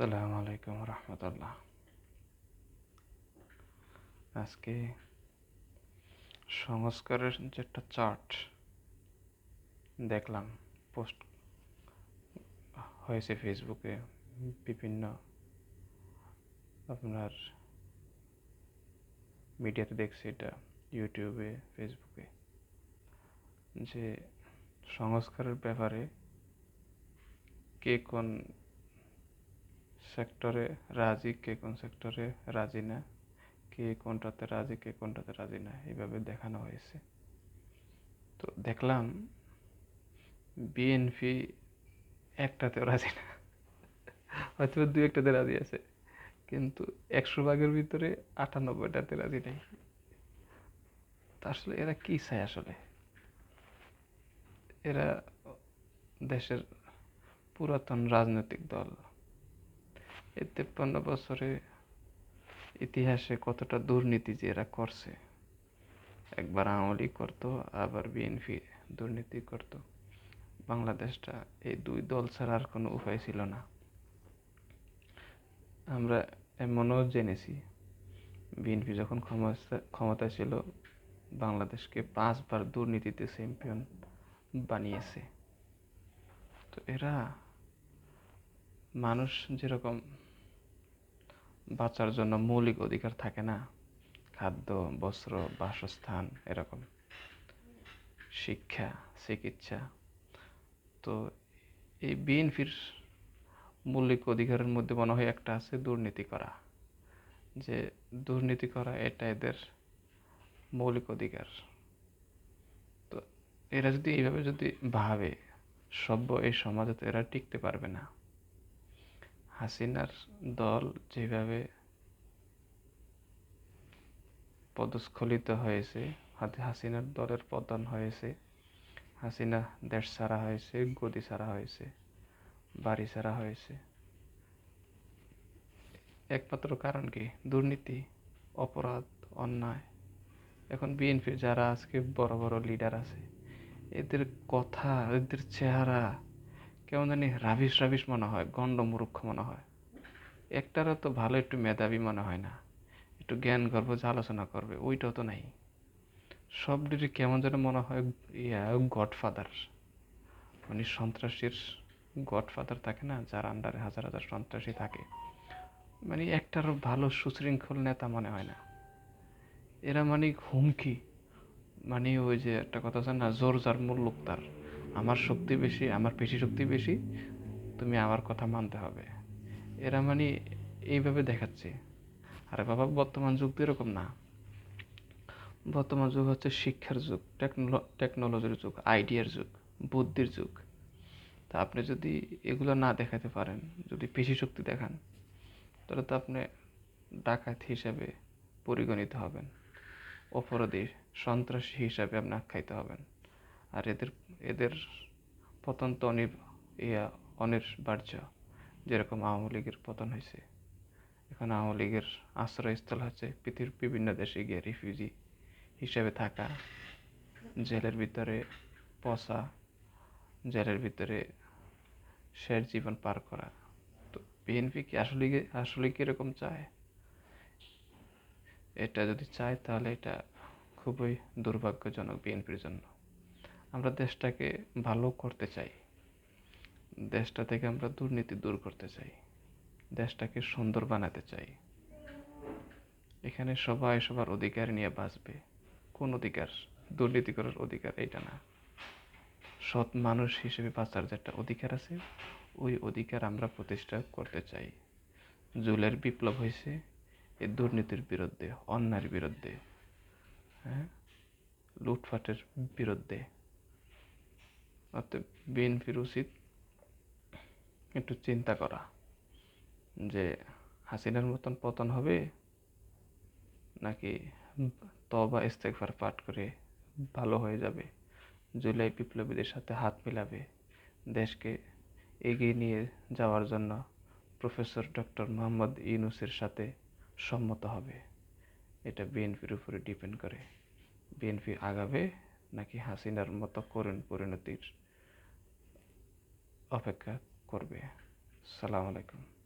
আসসালামু আলাইকুম রহমতুল্লাহ। আজকে সংস্কারের যে একটা চার্ট দেখলাম পোস্ট হয়েছে ফেসবুকে বিভিন্ন আপনার মিডিয়াতে দেখছি এটা ইউটিউবে ফেসবুকে যে সংস্কারের ব্যাপারে কে কোন সেক্টরে রাজি, কে কোন সেক্টরে রাজি না, কে কোনটাতে রাজি, কে কোনটাতে রাজি না, এইভাবে দেখানো হয়েছে। তো দেখলাম বিএনপি একটাতেও রাজি না। হয়তো দু একটাতে রাজি আছে, কিন্তু একশো ভাগের ভিতরে আটানব্বইটাতে রাজি নেই। আসলে এরা কি চায় আসলে? এরা দেশের পুরাতন রাজনৈতিক দল। এই তেপ্পান্ন বছরে ইতিহাসে কতটা দুর্নীতি যে এরা করছে। একবার আওয়ামী করতো, আবার বিএনপি দুর্নীতি করতো। বাংলাদেশটা এই দুই দল ছাড়া আর কোনো উপায় ছিল না। আমরা এমনও জেনেছি বিএনপি যখন ক্ষমতা, ক্ষমতায় ছিল, বাংলাদেশকে পাঁচবার দুর্নীতিতে চ্যাম্পিয়ন বানিয়েছে। তো এরা মানুষ যেরকম বাঁচার জন্য মৌলিক অধিকার থাকে না। খাদ্য, বস্ত্র, বাসস্থান এরকম। শিক্ষা, চিকিৎসা। তো এই বিএনপির মৌলিক অধিকারের মধ্যে মনে হয় একটা আছে দুর্নীতি করা। যে দুর্নীতি করা এটা এদের মৌলিক অধিকার। তো এরা যদি এইভাবে যদি ভাবে, সভ্য এই সমাজে তো এরা টিকতে পারবে না। হাসিনার দল যেভাবে পদস্খলিত হয়েছে হাসিনার দলের পতন হয়েছে, হাসিনা দেশ ছাড়া হয়েছে, গদি ছাড়া হয়েছে, বাড়ি ছাড়া হয়েছে। একমাত্র কারণ কি? দুর্নীতি, অপরাধ, অন্যায়। এখন বিএনপির যারা আজকে বড় বড় লিডার আছে, এদের কথা, এদের চেহারা কেমন জানি রাবিশ রাবিশ মনে হয়, গণ্ড মূর্খ মনে হয়। একটারও তো ভালো একটু মেধাবী মনে হয় না। একটু জ্ঞান গর্ব যে আলোচনা করবে, ওইটাও তো নাই। সব ডিটি কেমন যেন মনে হয় ইয়া, গডফাদার। মানে সন্ত্রাসীর গডফাদার থাকে না, যার আন্ডারে হাজার হাজার সন্ত্রাসী থাকে। মানে একটারও ভালো সুশৃঙ্খল নেতা মনে হয় না। এরা মানে হুমকি। মানে ওই যে একটা কথা আছে না জোর যার মুল্লুক তার আমার শক্তি বেশি, আমার পেশি শক্তি বেশি, তুমি আমার কথা মানতে হবে। এরা মানে এইভাবে দেখাচ্ছে। আরে বাবা, বর্তমান যুগ তো এরকম না। বর্তমান যুগ হচ্ছে শিক্ষার যুগ টেকনোল টেকনোলজির যুগ, আইডিয়ার যুগ, বুদ্ধির যুগ। তা আপনি যদি এগুলো না দেখাতে পারেন, যদি পেশি শক্তি দেখান, তাহলে তো আপনি ডাকাত হিসাবে পরিগণিত হবেন। অপরাধী, সন্ত্রাসী হিসাবে আপনি আখ্যায়িত হবেন। আর এদের এদের পতন তো অনির ইয়া অনির্বার্য যেরকম আওয়ামী লীগের পতন হয়েছে। এখন আওয়ামী লীগের আশ্রয়স্থল হচ্ছে পৃথিবীর বিভিন্ন দেশে গিয়ে রিফিউজি হিসেবে থাকা, জেলের ভিতরে পচা, জেলের ভিতরে শের জীবন পার করা। তো বিএনপি কি আসলে আসলে কীরকম চায়? এটা যদি চায় তাহলে এটা খুবই দুর্ভাগ্যজনক বিএনপির জন্য। আমরা দেশটাকে ভালো করতে চাই। দেশটা থেকে আমরা দুর্নীতি দূর করতে চাই। দেশটাকে সুন্দর বানাতে চাই। এখানে সবাই সবার অধিকার নিয়ে বাঁচবে। কোন অধিকার? দুর্নীতি করার অধিকার এইটা না। সৎ মানুষ হিসেবে বাঁচার যে একটা অধিকার আছে, ওই অধিকার আমরা প্রতিষ্ঠা করতে চাই। জুলের বিপ্লব হয়েছে এই দুর্নীতির বিরুদ্ধে, অন্যায়ের বিরুদ্ধে হ্যাঁ? লুটফাটের বিরুদ্ধে। অর্থাৎ বিএনপির উচিত একটু চিন্তা করা যে হাসিনার মতন পতন হবে নাকি তবা ইস্তেকফার পাঠ করে ভালো হয়ে যাবে, জুলাই বিপ্লবীদের সাথে হাত মিলাবে, দেশকে এগিয়ে নিয়ে যাওয়ার জন্য প্রফেসর ডক্টর মোহাম্মদ ইউনুসের সাথে সম্মত হবে। এটা বিএনপির উপরে ডিপেন্ড করে। বিএনপি আগাবে নাকি হাসিনার মতো করুণ পরিণতির অপেক্ষা করবে? সালাম আলাইকুম।